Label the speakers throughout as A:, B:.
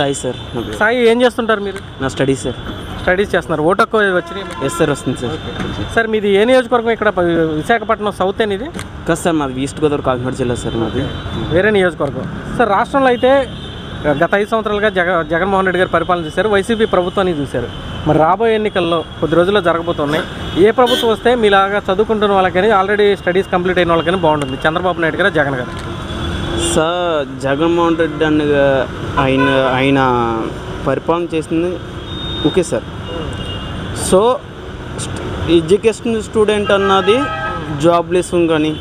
A: Sai sir.
B: Sai ఏం చేస్తుంటారు మీరు?
A: నా స్టడీ సార్.
B: స్టడీస్ చేస్తున్నారు. ఓటు హక్కు వచ్చినాయి?
A: ఎస్ సార్ వస్తుంది సార్.
B: సార్ మీది ఏ నియోజకవర్గం ఇక్కడ? విశాఖపట్నం సౌత్ అనేది
A: కాదు సార్ మాది ఈస్ట్ గోదావరి కాకినాడ జిల్లా సార్ మాది.
B: వేరే నియోజకవర్గం. సార్ రాష్ట్రంలో అయితే గత ఐదు సంవత్సరాలుగా జగ జగన్మోహన్ రెడ్డి గారు పరిపాలన చేశారు. వైసీపీ ప్రభుత్వాన్ని చూశారు. మరి రాబోయే ఎన్నికల్లో కొద్ది రోజుల్లో జరగబోతున్నాయి. ఏ ప్రభుత్వం వస్తే మీలాగా చదువుకుంటున్న వాళ్ళకని ఆల్రెడీ స్టడీస్ కంప్లీట్ అయిన వాళ్ళకని బాగుంటుంది. చంద్రబాబు నాయుడు గారు జగన్ గారు.
A: సార్ జగన్మోహన్ రెడ్డి అన్న ఆయన ఆయన పరిపాలన చేసింది okay sir. So education student అన్నది జాబ్లెస్ కానీ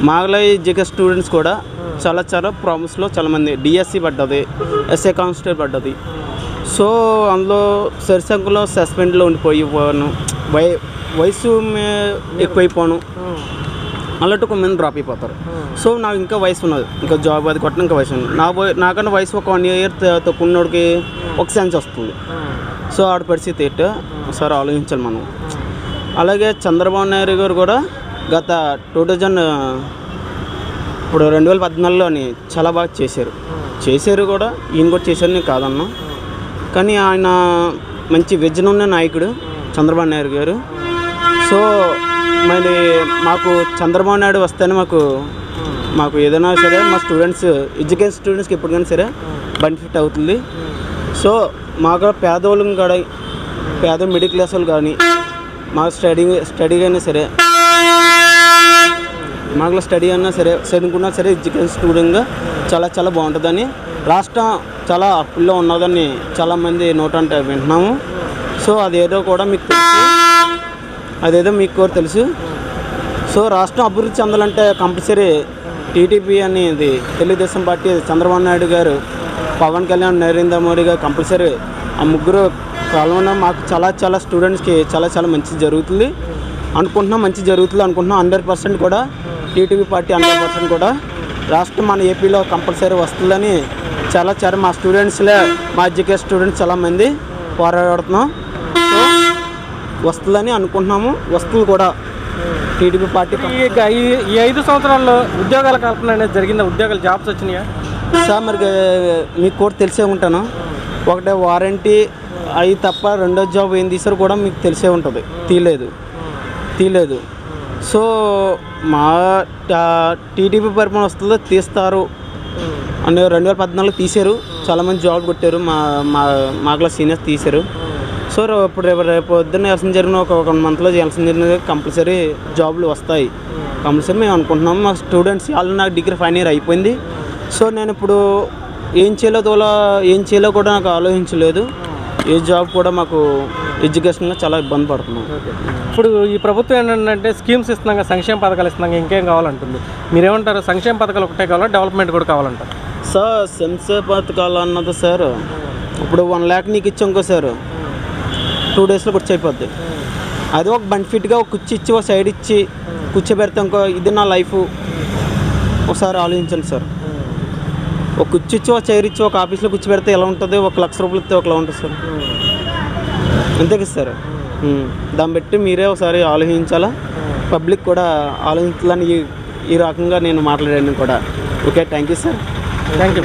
A: మాగల ఎడ్యుకేషన్ స్టూడెంట్స్ కూడా చాలా చాలా ప్రాబ్లమ్స్లో చాలామంది డిఎస్సి పడ్డది ఎస్ఏ కాన్స్టేబుల్ పడ్డది. సో అందులో సరిసంఖ్యలో సస్పెండ్లో ఉండిపోయిపోయాను వై వయసు మే- ఎక్కువైపోను. అలాంటి కొంతమంది డ్రాప్ అయిపోతారు. సో నాకు ఇంకా వయసు ఉన్నది. ఇంకా జాబ్ అది కొట్టడం ఇంకా వయసు ఉంది నా నాకన్నా వయసు ఒక వన్ ఇయర్ తక్కువ ఉన్నోడికి ఒక సెన్స్ వస్తుంది. సో ఆడ పరిస్థితి ఏంటో? ఒకసారి ఆలోచించాలి మనం. అలాగే చంద్రబాబు నాయుడు గారు కూడా గత టూ థౌజండ్ ఇప్పుడు రెండు వేల పద్నాలుగులోని చాలా బాగా చేశారు. చేశారు కూడా ఈయన కూడా చేశారు నేను కాదన్నా. కానీ ఆయన మంచి విజన్ ఉన్న నాయకుడు చంద్రబాబు నాయుడు గారు. సో మరి మాకు చంద్రబాబు నాయుడు వస్తేనే మాకు మాకు ఏదైనా సరే మా స్టూడెంట్స్ ఎడ్యుకేషన్ స్టూడెంట్స్కి ఎప్పటికైనా సరే బెనిఫిట్ అవుతుంది. సో మాకు పేదవాళ్ళం కూడా పేద మిడిల్ క్లాస్ వాళ్ళు కానీ మా స్టడీ స్టడీ అయినా సరే మాకు స్టడీ అయినా సరే చదువుకున్నా సరే ఎడ్యుకేషన్ స్టూడెంట్గా చాలా చాలా బాగుంటుందని రాష్ట్రం చాలా అప్పుల్లో ఉన్నదని చాలామంది నోట్ అంటే వింటున్నాము. సో అదేదో కూడా మీకు తెలుసు అదేదో మీకు కూడా తెలుసు. సో రాష్ట్రం అభివృద్ధి చెందాలంటే కంపల్సరీ టీడీపీ అనేది తెలుగుదేశం పార్టీ చంద్రబాబు నాయుడు గారు పవన్ కళ్యాణ్ నరేంద్ర మోడీ గారు కంపల్సరీ ఆ ముగ్గురు కలవడం మాకు చాలా చాలా స్టూడెంట్స్కి చాలా చాలా మంచి జరుగుతుంది. అనుకుంటున్నాం మంచి జరుగుతుంది అనుకుంటున్నాం. హండ్రెడ్ పర్సెంట్ కూడా టీటీపీ పార్టీ హండ్రెడ్ పర్సెంట్ కూడా రాష్ట్రం మన ఏపీలో కంపల్సరీ వస్తుందని చాలా చాలా మా స్టూడెంట్స్లే మా ఎడ్యుకేషన్ స్టూడెంట్స్ చాలామంది పోరాడుతున్నాం. వస్తుందని అనుకుంటున్నాము. వస్తుంది కూడా టీడీపీ పార్టీ
B: ఈ ఐదు సంవత్సరాల్లో ఉద్యోగాల కల్పన అనేది జరిగిందా? ఉద్యోగాలు జాబ్స్ వచ్చినాయా?
A: సార్ మరి మీకు కూడా తెలిసే ఉంటాను. ఒకటే వారంటీ అవి తప్ప రెండో జాబ్ ఏం తీసారో కూడా మీకు తెలిసే ఉంటుంది. తీయలేదు తీయలేదు సో మా టీడీపీ పరిపాలన వస్తుందో తీస్తారు. అని రెండు వేల పద్నాలుగు తీశారు. చాలామంది జాబ్ కొట్టారు. మా మా మాకులో సీనియర్స్ తీశారు. సో ఇప్పుడు రేపు రేపు పొద్దున్న ఎలక్షన్ జరిగిన ఒక ఒక మంత్లో ఎలక్షన్ జరిగిన కంపల్సరీ జాబ్లు వస్తాయి. కంపల్సరీ మేము అనుకుంటున్నాం. మా స్టూడెంట్స్ ఆల్రెడీ నాకు డిగ్రీ ఫైనల్ ఇయర్ అయిపోయింది. సో నేను ఇప్పుడు ఏం చేయాలో తోలా ఏం చేయాలో కూడా నాకు ఆలోచించలేదు. ఏ జాబ్ కూడా మాకు ఎడ్యుకేషన్గా చాలా ఇబ్బంది పడుతున్నాం.
B: ఇప్పుడు ఈ ప్రభుత్వం ఏంటంటే స్కీమ్స్ ఇస్తున్నాగా సంక్షేమ పథకాలు ఇస్తున్నాగా ఇంకేం కావాలంటుంది. మీరేమంటారు? సంక్షేమ పథకాలు ఒకటే కావాలా? డెవలప్మెంట్ కూడా కావాలంటారు?
A: సార్ సెన్సే పథకాలు అన్నది సార్ ఇప్పుడు వన్ ల్యాక్ నీకు ఇచ్చాం ఇంకో సార్. టూ డేస్లో కుర్చీ అయిపోద్ది అది ఒక బెనిఫిట్గా ఒక కుర్చీ ఇచ్చి ఒక సైడ్ ఇచ్చి కూర్చోబెడితే ఇంకో ఇది నా లైఫ్. ఒకసారి ఆలోచించండి సార్. ఒక కుర్చీ ఇచ్చి ఒక చైర్ ఇచ్చి ఒక ఆఫీస్లో కూర్చోబెడితే ఎలా ఉంటుంది? ఒక లక్ష రూపాయలు ఇస్తే ఒకలా ఉంటుంది సార్. అంతే కదా సార్. దాన్ని బట్టి మీరే ఒకసారి ఆలోచించాలా? పబ్లిక్ కూడా ఆలోచించాలని ఈ ఈ రకంగా నేను మాట్లాడాను కూడా. Okay thank you sir.
B: Thank you